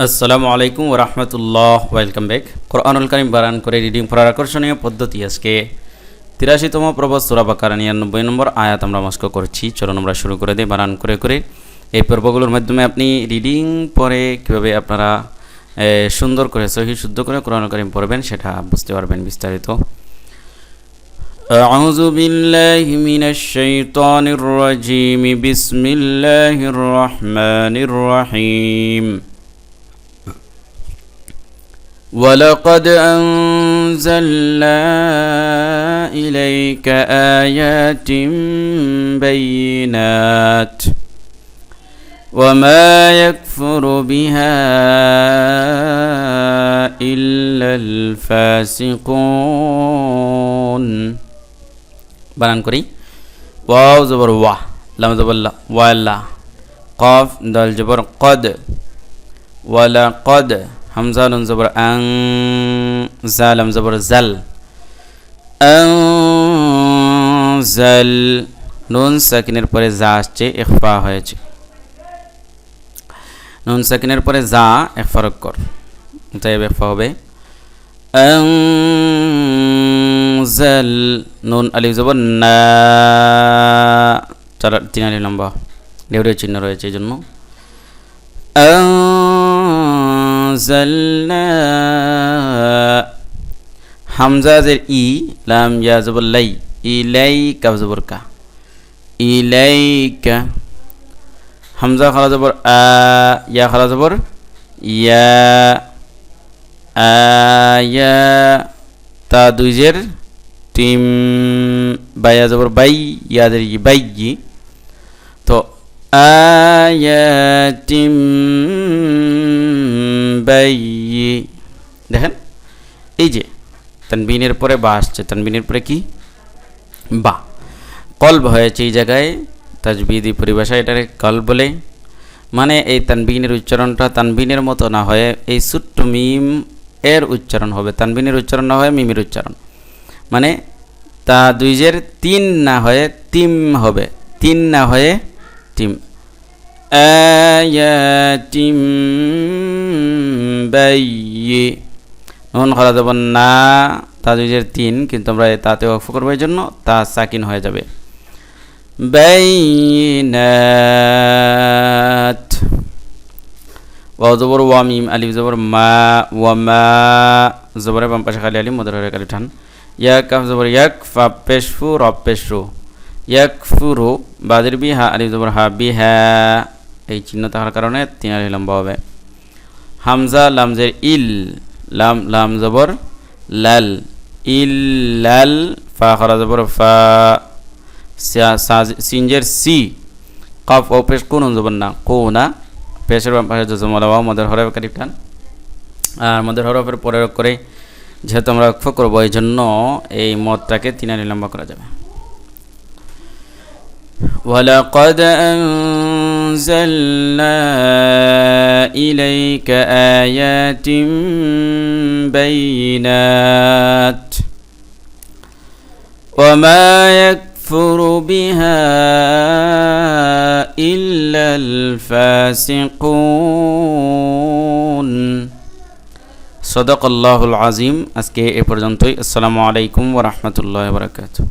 আসসালামু আলাইকুম ও রহমতুল্লাহ welcome back কোরআনুল কারিম বারান করে রিডিং পড়ার আকর্ষণীয় পদ্ধতি আজকে তিরাশিতম প্রবত সুরাবাকার নিরানব্বই নম্বর আয়াত আমরা মস্ক করছি চলুন আমরা শুরু করে দিই বারান করে করে এই পর্বগুলোর মাধ্যমে আপনি রিডিং পরে কীভাবে আপনারা এ, সুন্দর করে সহি শুদ্ধ করে কোরআন কারিম পড়বেন সেটা বুঝতে পারবেন বিস্তারিত أعوذ بالله من الشيطان الرجيم بسم الله الرحمن الرحيم ولقد أنزلنا إليك آيات بينات وما يكفر بها إلا الفاسقون. بنان كري واو زبر واه. لم زبر لا. والله قاف. دال جبر قد. ولا قد. হামজা জবর আং, জালাম জবর জাল। জাল, নুন সাকিনের পরে যা আসছে, ইখফা হয়েছে। নুন সাকিনের পরে যা ইখফা কর। তাই ইখফা হবে। আনজাল নুন আলিফ জবর না। চার, তিন আলি লম্বা। ঢেউড়ে চিহ্ন রয়েছে এই জন্য। হামজাজের ই লাম ইয়া জবর লাই ইলাই কাব জবর কা ইলাইকা হামজা খালা জবর আ ইয়া খালা জবর ইয়া আয়া তা দুইজের টিম বাইয়া জবর বাই ইয়াদের বাই তো দেখেন? এই যে, তানবিনের পরে বা আসছে। তানবিনের পরে কি? বা। কল্ব হয়েছে এই জায়গায়, তাজবিদি পরিভাষা এটারে কল বলে। মানে এই তানবিনের উচ্চারণটা তানবিনের মতো না হয়ে এই ছোট্ট মিম এর উচ্চারণ হবে। তানবিনের উচ্চারণ না হয়ে মিমের উচ্চারণ। মানে তা দুইজের তিন না হয়ে তিম হবে। তিন না হয়ে টিম আয়াতিম বাইয়ে নুন খরা যাব না তা দুইজের তিন, কিন্তু আমরা তাতে অক্ষ করব এই জন্য, তা সাকিন হয়ে যাবে। বাইনাত, ওয়াও জবর, ওয়া মিম, আলিফ জবর, মা, ওয়া মা, জবরে বাম পাশে খালি আলিফ মদর হরে কালি ঠান। ইয়াক, কাফ জবর, ইয়াক, ফা পেশফু রব পেশফু ইয়াক ফুরু বাদের বি, হা, আলিফ হা, বি হা এই চিহ্ন থাকার কারণে তিন আলি লম্বা হবে হামজা লামজের ইল লাম লাম জবর লাল ইল লাল ফা খরা জবর ফা সা- সা- সিনজের সি কফ ও পেশ কোন জবর না কোনা পেশের বাম পাশে জজমলা ওয়াও মদের হরফ কারিফ টান আর মদের হরফের পরে করে যেহেতু আমরা লক্ষ্য করবো এই জন্য এই মদটাকে তিনারি লম্বা করা যাবে ولقد أنزلنا إليك آيات بينات وما يكفر بها إلا الفاسقون. صدق الله العظيم. أسكي السلام عليكم ورحمة الله وبركاته.